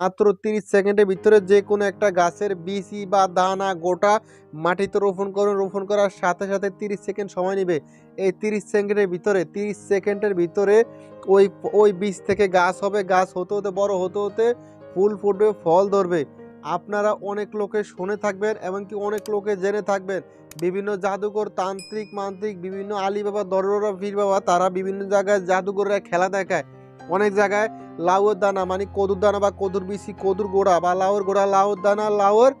মাত্র তিরিশ সেকেন্ডের ভিতরে যে কোনো একটা গাছের বিচি বা দানা গোটা মাটিতে রোপণ করুন। রোপণ করার সাথে সাথে তিরিশ সেকেন্ড সময় নেবে। এই তিরিশ সেকেন্ডের ভিতরে, তিরিশ সেকেন্ডের ভিতরে ওই ওই বীজ থেকে গাছ হবে, গাছ হতে হতে, বড় হতে হতে ফুল ফুটবে, ফল ধরবে। আপনারা অনেক লোকে শুনে থাকবেন এমনকি অনেক লোকে জেনে থাকবেন। বিভিন্ন জাদুঘর, তান্ত্রিক, মান্ত্রিক, বিভিন্ন আলী বাবা দররা পীর বাবা তারা বিভিন্ন জায়গায় জাদুকররা খেলা দেখায়। অনেক জায়গায় লাউয়ের দানা মানে কদুর দানা বা কদুর বিসি কদুর গোড়া বা লাউর গোড়া লাউর দানা লাউর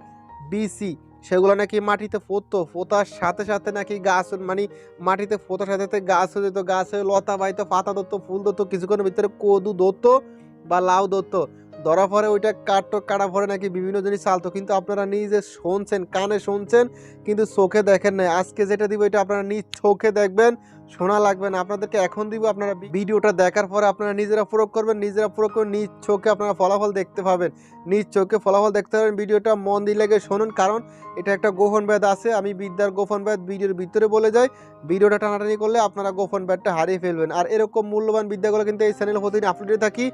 বিসি সেগুলো নাকি মাটিতে ফোতো ফোতার সাথে সাথে নাকি গাছ মানে মাটিতে ফোতার সাথে সাথে গাছ হয়ে যেত, গাছ হয়ে লতা বাইতো, পাতা ধরতো, ফুল ধরতো, কিছুক্ষণের ভিতরে কদু ধরতো বা লাউ ধরতো। ধরা পরে ওইটা কাটতো কাটা পরে নাকি বিভিন্ন জিনিস চালতো, কিন্তু আপনারা নিজে শুনছেন, কানে শুনছেন, কিন্তু চোখে দেখেন নাই। আজকে যেটা দিব এটা আপনারা নিজ চোখে দেখবেন শোনা লাগবে না। আপনাদেরকে এখন দিব, আপনারা ভিডিওটা দেখার পরে আপনারা নিজেরা প্রয়োগ করবেন, নিজেরা প্রয়োগ করে নিজ চোখে আপনারা ফলাফল দেখতে পাবেন। নিজ চোখে ফলাফল দেখতে পাবেন। ভিডিওটা মন দিয়ে লেগে শুনুন, কারণ এটা একটা গোপন ব্যাধ আছে। আমি বিদ্যার গোপন ব্যাধ ভিডিওর ভিতরে বলে যাই, ভিডিওটা টানাটানি করলে আপনারা গোপন ব্যাধটা হারিয়ে ফেলবেন। আর এরকম মূল্যবান বিদ্যাগুলো কিন্তু এই চ্যানেল প্রতিদিন আপলোডে থাকি।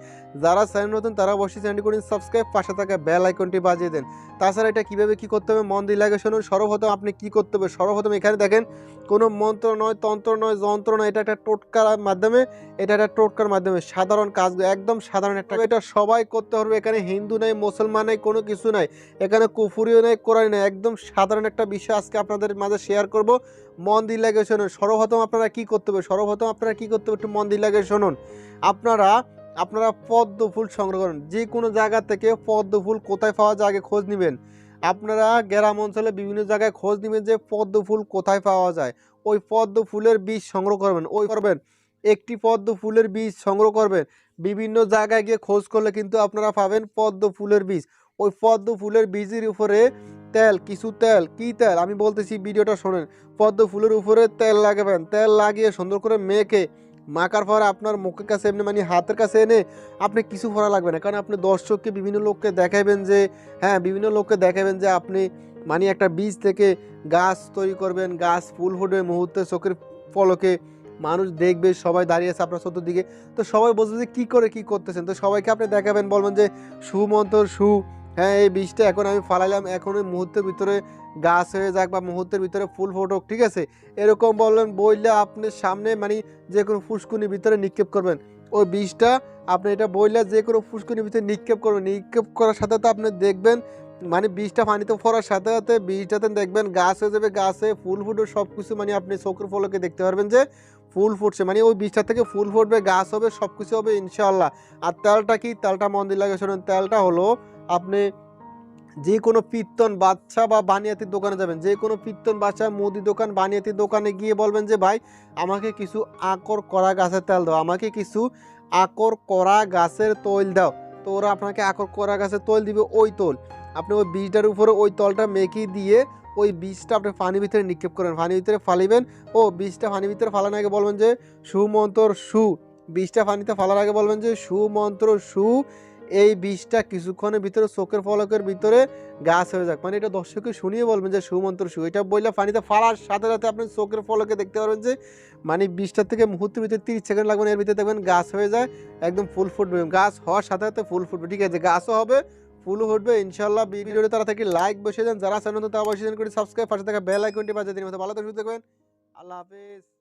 যারা চ্যানেল নতুন, তারা অবশ্যই চ্যানেলটি করুন সাবস্ক্রাইব পাশে থাকা বেল আইকনটি বাজিয়ে দেন। তাছাড়া এটা কীভাবে কী করতে হবে মন দিয়ে লাগে শুনুন। সর্বপ্রথম আপনি কি করতে হবে? সর্বপ্রথম এখানে দেখেন, কোনো মন্ত্র নয়, তন্ত্র নয় যন্ত্র নয় এটা একটা টোটকার মাধ্যমে, এটা একটা টোটকার মাধ্যমে, সাধারণ কাজ, একদম সাধারণ একটা এটা সবাই করতে পারবে, এখানে হিন্দু নাই, মুসলমান নাই, কোনো কিছু নাই, এখানে কুফুরিও নাই কোরআন নাই, একদম সাধারণ একটা বিষয় আজকে আপনাদের মাঝে শেয়ার করব। মন দিয়ে লাগে শুনুন, সর্বপ্রথম আপনারা কি করতে হবে? সর্বপ্রথম আপনারা কি করতে হবে? একটু মন দিয়ে লাগে শুনুন। আপনারা আপনারা পদ্ম ফুল সংগ্রহ করেন যে কোনো জায়গা থেকে পদ্ম ফুল কোথায় পাওয়া যায় আগে খোঁজ নেবেন। আপনারা গ্রাম অঞ্চলে বিভিন্ন জায়গায় খোঁজ নেবেন যে পদ্ম ফুল কোথায় পাওয়া যায়। ওই পদ্ম ফুলের বীজ সংগ্রহ করবেন, ওই করবেন। একটি পদ্ম ফুলের বীজ সংগ্রহ করবেন। বিভিন্ন জায়গায় গিয়ে খোঁজ করলে কিন্তু আপনারা পাবেন পদ্ম ফুলের বীজ। ওই পদ্ম ফুলের বীজের উপরে তেল, কিছু তেল, কি তেল? আমি বলতেছি, ভিডিওটা শোনেন। পদ্ম ফুলের উপরে তেল লাগাবেন। তেল লাগিয়ে সুন্দর করে মেখে মাখার পরে আপনার মুখের কাছে এমনি মানে হাতের কাছে এনে আপনি কিছু করা লাগবে না। কারণ আপনি দর্শককে বিভিন্ন লোককে দেখাবেন যে হ্যাঁ বিভিন্ন লোককে দেখাবেন যে আপনি মানে একটা বীজ থেকে গাছ তৈরি করবেন, গাছ ফুল ফুটবে মুহূর্তে চোখের ফলকে মানুষ দেখবে, সবাই দাঁড়িয়ে আছে আপনার চতুর্দিকে। তো সবাই বলছে যে, কী করে কি করতেছেন? তো সবাইকে আপনি দেখাবেন, বলবেন যে, সুমন্তর সু হ্যাঁ এই বীজটা এখন আমি ফালাইলাম। এখন ওই মুহূর্তের ভিতরে গাছ হয়ে যাক বা মুহূর্তের ভিতরে ফুল ফোটক, ঠিক আছে? এরকম বললেন বললে আপনি সামনে মানে যে কোনো ফুসকুনির ভিতরে নিক্ষেপ করবেন। ওই বীজটা আপনি এটা বললে যে কোনো ফুসকুনির ভিতরে নিক্ষেপ করবেন। নিক্ষেপ করার সাথে তো আপনি দেখবেন মানে বীজটা পানিতে পড়ার সাথে সাথে বীজটাতে দেখবেন গাছ হয়ে যাবে, গাছে ফুল ফুটবে সব কিছু মানে আপনি চোখের ফলকে দেখতে পারবেন যে ফুল ফুটছে। মানে ওই বীজটা থেকে ফুল ফুটবে, গাছ হবে সব কিছু হবে ইনশাল্লাহ আর তেলটা কি? তেলটা মন্দির লাগে শোনেন, তেলটা হলো আপনি যে কোনো কীর্তন বাচ্চা বা বানিয়াতির দোকানে যাবেন, যে কোনো কীর্তন বাচ্চা মুদি দোকান, বানিয়াতির দোকানে গিয়ে বলবেন যে, ভাই, আমাকে কিছু আকর করা গাছের তেল দাও, আমাকে কিছু আকর করা গাছের তৈল দাও। তো ওরা আপনাকে আকর করা গাছের তৈল দিবে ওই তৈল। আপনি ওই বীজটার উপরে ওই তলটা মেখে দিয়ে ওই বীজটা আপনি পানির ভিতরে নিক্ষেপ করেন। পানির ভিতরে ফালিবেন, ও বীজটা পানির ভিতরে ফালানোর আগে বলবেন যে সুমন্তর সু। বীজটা পানিতে ফালার আগে বলবেন যে সুমন্ত্র সু এই বীজটা কিছুক্ষণের ভিতরে, চোখের ফলকের ভিতরে গাছ হয়ে যাক। মানে এটা দর্শককে শুনিয়ে বলবেন যে সুমন্ত্র সু, এটা বললে পানিতে ফালার সাথে সাথে আপনি চোখের ফলকে দেখতে পারবেন যে মানে বীজটার থেকে মুহূর্তের ভিতরে তিরিশ সেকেন্ড লাগবে এর ভিতরে দেখবেন গাছ হয়ে যায়, একদম ফুল ফুটবে। গাছ হওয়ার সাথে সাথে ফুল ফুটবে। ঠিক আছে, গাছও হবে ফুল ফুটবে ইনশাল্লাহ ভিডিওটি তারা থেকে লাইক বসে যান যারা চ্যানেল তো অবশ্যই করে সাবস্ক্রাইব পাশে থাকা বেল আইকনটি বাজিয়ে দিন। ভালো থাকবেন। আল্লাহ হাফেজ।